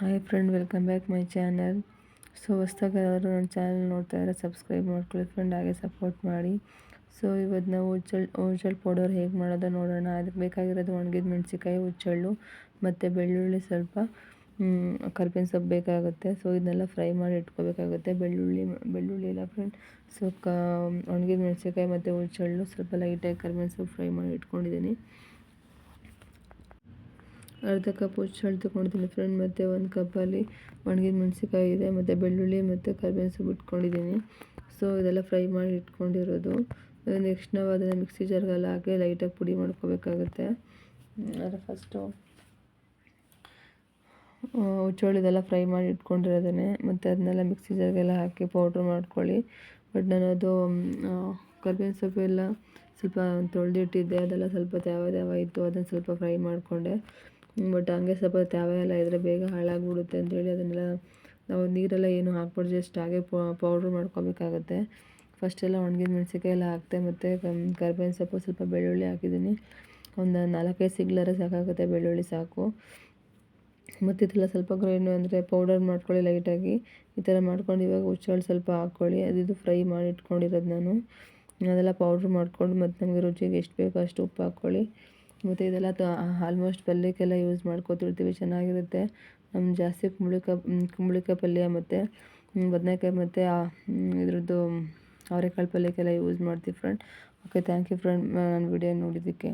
Hi friend welcome back my channel so ಹೊಸ್ದಾಗಿ ಯಾರಾದರೂ ನನ್ನ ಚಾನಲ್ ನೋಡ್ತಾ ಇದ್ದಾರೆ ಸಬ್ಸ್ಕ್ರೈಬ್ ಮಾಡ್ಕೊಳ್ಳಿ ಫ್ರೆಂಡ್ ಹಾಗೆ ಸಪೋರ್ಟ್ ಮಾಡಿ. ಸೊ ಇವತ್ತು ನಾವು ಉಚ್ಚಳ್ ಉಚ್ಚಳ್ ಪೌಡರ್ ಹೇಗೆ ಮಾಡೋದು ನೋಡೋಣ. ಅದಕ್ಕೆ ಬೇಕಾಗಿರೋದು ಒಣಗಿದ ಮೆಣಸಿಕಾಯಿ ಉಚ್ಚಳ್ಳು ಮತ್ತು ಬೆಳ್ಳುಳ್ಳಿ ಸ್ವಲ್ಪ ಕರ್ಬೇವಿನ ಸೊಪ್ಪು ಬೇಕಾಗುತ್ತೆ. ಸೊ ಇದನ್ನೆಲ್ಲ ಫ್ರೈ ಮಾಡಿ ಇಟ್ಕೋಬೇಕಾಗುತ್ತೆ. ಬೆಳ್ಳುಳ್ಳಿ ಬೆಳ್ಳುಳ್ಳಿ ಎಲ್ಲ ಫ್ರೆಂಡ್ ಸೊ ಕ, ಒಣಗಿದ ಮೆಣಸಿಕಾಯಿ ಮತ್ತು ಉಚ್ಚಳ್ಳು ಸ್ವಲ್ಪ ಲೈಟಾಗಿ ಕರ್ಬೇವಿನ ಸೊಪ್ಪು ಫ್ರೈ ಮಾಡಿ ಇಟ್ಕೊಂಡಿದ್ದೀನಿ. ಅರ್ಧ ಕಪ್ ಹುಚ್ಚು ತೊಗೊಂಡಿದ್ದೀನಿ ಫ್ರೆಂಡ್ ಮತ್ತು ಒಂದು ಕಪ್ಪಲ್ಲಿ ಒಣಗಿದ ಮೆಣಸಿಕಾಯಿ ಇದೆ ಮತ್ತು ಬೆಳ್ಳುಳ್ಳಿ ಮತ್ತು ಕರಿಬೇವಿನ ಸೊಪ್ಪು ಇಟ್ಕೊಂಡಿದ್ದೀನಿ. ಸೊ ಇದೆಲ್ಲ ಫ್ರೈ ಮಾಡಿ ಇಟ್ಕೊಂಡಿರೋದು. ನೆಕ್ಸ್ಟ್ ನಾವು ಅದನ್ನು ಮಿಕ್ಸಿ ಜಾರ್ಗೆಲ್ಲ ಹಾಕಿ ಲೈಟಾಗಿ ಪುಡಿ ಮಾಡ್ಕೋಬೇಕಾಗುತ್ತೆ. ಅದು ಫಸ್ಟು ಹುಚ್ಚೋಳಿದೆಲ್ಲ ಫ್ರೈ ಮಾಡಿ ಇಟ್ಕೊಂಡಿರೋದೇ ಮತ್ತು ಅದನ್ನೆಲ್ಲ ಮಿಕ್ಸಿ ಜಾರ್ಗೆಲ್ಲ ಹಾಕಿ ಪೌಡ್ರ್ ಮಾಡ್ಕೊಳ್ಳಿ. ಬಟ್ ನಾನು ಅದು ಕರ್ಬೇವಿನ ಸೊಪ್ಪು ಎಲ್ಲ ಸ್ವಲ್ಪ ತೊಳೆದಿಟ್ಟಿದ್ದೆ. ಅದೆಲ್ಲ ಸ್ವಲ್ಪ ತ್ಯಾವ ತ್ಯಾವ ಇತ್ತು. ಅದನ್ನು ಸ್ವಲ್ಪ ಫ್ರೈ ಮಾಡಿಕೊಂಡೆ. ಬಟ್ ಹಂಗೆ ಸ್ವಲ್ಪ ತ್ಯಾವ ಎಲ್ಲ ಇದ್ದರೆ ಬೇಗ ಹಾಳಾಗ್ಬಿಡುತ್ತೆ ಅಂತೇಳಿ ಅದನ್ನೆಲ್ಲ ನಾವು ನೀರೆಲ್ಲ ಏನು ಹಾಕ್ಬಾರ್ದು ಜಸ್ಟ್ ಹಾಗೆ ಪೌಡ್ರ್ ಮಾಡ್ಕೋಬೇಕಾಗತ್ತೆ. ಫಸ್ಟೆಲ್ಲ ಒಣಗಿದ ಮೆಣಸಿನ್ಕಾಯಿ ಎಲ್ಲ ಹಾಕ್ತೆ ಮತ್ತು ಕರ್ಬೇವಿನ ಸೊಪ್ಪು ಸ್ವಲ್ಪ ಬೆಳ್ಳುಳ್ಳಿ ಹಾಕಿದ್ದೀನಿ. ಒಂದು ನಾಲ್ಕೈದು ಸಿಗ್ಲರ ಸಾಕಾಗುತ್ತೆ ಬೆಳ್ಳುಳ್ಳಿ ಸಾಕು. ಮತ್ತು ಇದೆಲ್ಲ ಸ್ವಲ್ಪ ಗ್ರೈಂಡ್ ಅಂದರೆ ಪೌಡರ್ ಮಾಡ್ಕೊಳ್ಳಿ ಲೈಟಾಗಿ ಈ ಥರ ಮಾಡ್ಕೊಂಡು ಇವಾಗ ಹುಚ್ಚಳು ಸ್ವಲ್ಪ ಹಾಕ್ಕೊಳ್ಳಿ ಅದಿದು ಫ್ರೈ ಮಾಡಿ ಇಟ್ಕೊಂಡಿರೋದು ನಾನು. ಅದೆಲ್ಲ ಪೌಡ್ರ್ ಮಾಡ್ಕೊಂಡು ಮತ್ತು ನಮಗೆ ರುಚಿಗೆ ಎಷ್ಟು ಬೇಕೋ ಅಷ್ಟು ಉಪ್ಪು ಹಾಕ್ಕೊಳ್ಳಿ ಮತ್ತು ಇದೆಲ್ಲ ತ ಆಲ್ಮೋಸ್ಟ್ ಪಲ್ಯಕ್ಕೆಲ್ಲ ಯೂಸ್ ಮಾಡ್ಕೊತಿರ್ತೀವಿ, ಚೆನ್ನಾಗಿರುತ್ತೆ. ನಮ್ಮ ಜಾಸ್ತಿ ಕುಂಬಳಕಾಯಿ ಕುಂಬಳಕಾಯಿ ಪಲ್ಯ ಮತ್ತು ಬದನೇಕಾಯಿ ಮತ್ತು ಇದ್ರದ್ದು ಅವರೆಕಾಳು ಪಲ್ಯಕ್ಕೆಲ್ಲ ಯೂಸ್ ಮಾಡ್ತೀವಿ friend okay thank you friend ನನ್ನ ವಿಡಿಯೋ ನೋಡಿದ್ದಕ್ಕೆ.